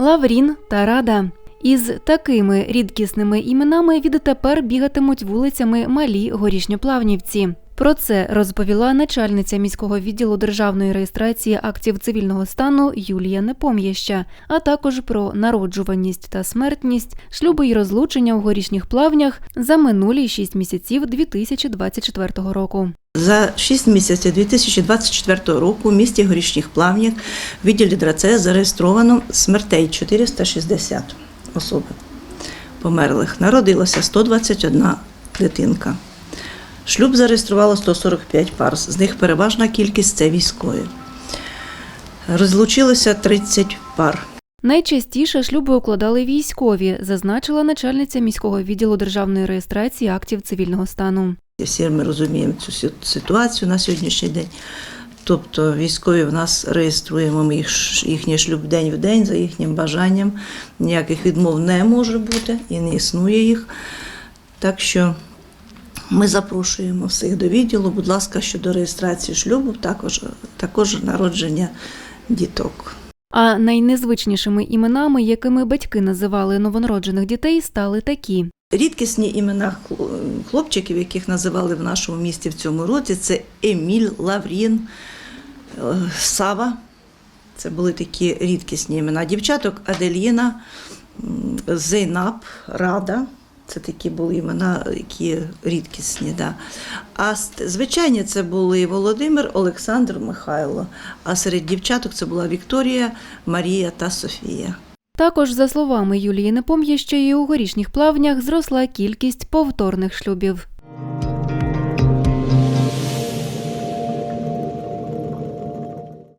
Лаврін та Рада. Із такими рідкісними іменами відтепер бігатимуть вулицями малі горішньоплавнівці. Про це розповіла начальниця міського відділу державної реєстрації актів цивільного стану Юлія Непом'яща, а також про народжуваність та смертність, шлюби й розлучення у горішніх плавнях за минулі шість місяців 2024 року. За 6 місяців 2024 року у місті Горішніх Плавнях в відділі ДРАЦЕ зареєстровано смертей 460 особи померлих. Народилося 121 дитинка. Шлюб зареєструвало 145 пар, з них переважна кількість це військові. Розлучилося 30 пар. Найчастіше шлюби укладали військові, зазначила начальниця міського відділу державної реєстрації актів цивільного стану. Всі ми розуміємо цю ситуацію на сьогоднішній день. Тобто військові в нас реєструємо ми їх, їхній шлюб день в день за їхнім бажанням. Ніяких відмов не може бути і не існує їх. Так що ми запрошуємо всіх до відділу. Будь ласка, щодо реєстрації шлюбу, також, також народження діток. А найнезвичнішими іменами, якими батьки називали новонароджених дітей, стали такі: Рідкісні імена хлопчиків, яких називали в нашому місті в цьому році, це Еміль, Лаврін, е, Сава. Це були такі рідкісні імена. Дівчаток Аделіна, м, Зейнаб, Рада. Це такі були імена, які рідкісні. Да. А звичайні це були Володимир, Олександр, Михайло. А серед дівчаток це була Вікторія, Марія та Софія. Також, за словами Юлії Непом'ящої, у горішніх плавнях зросла кількість повторних шлюбів.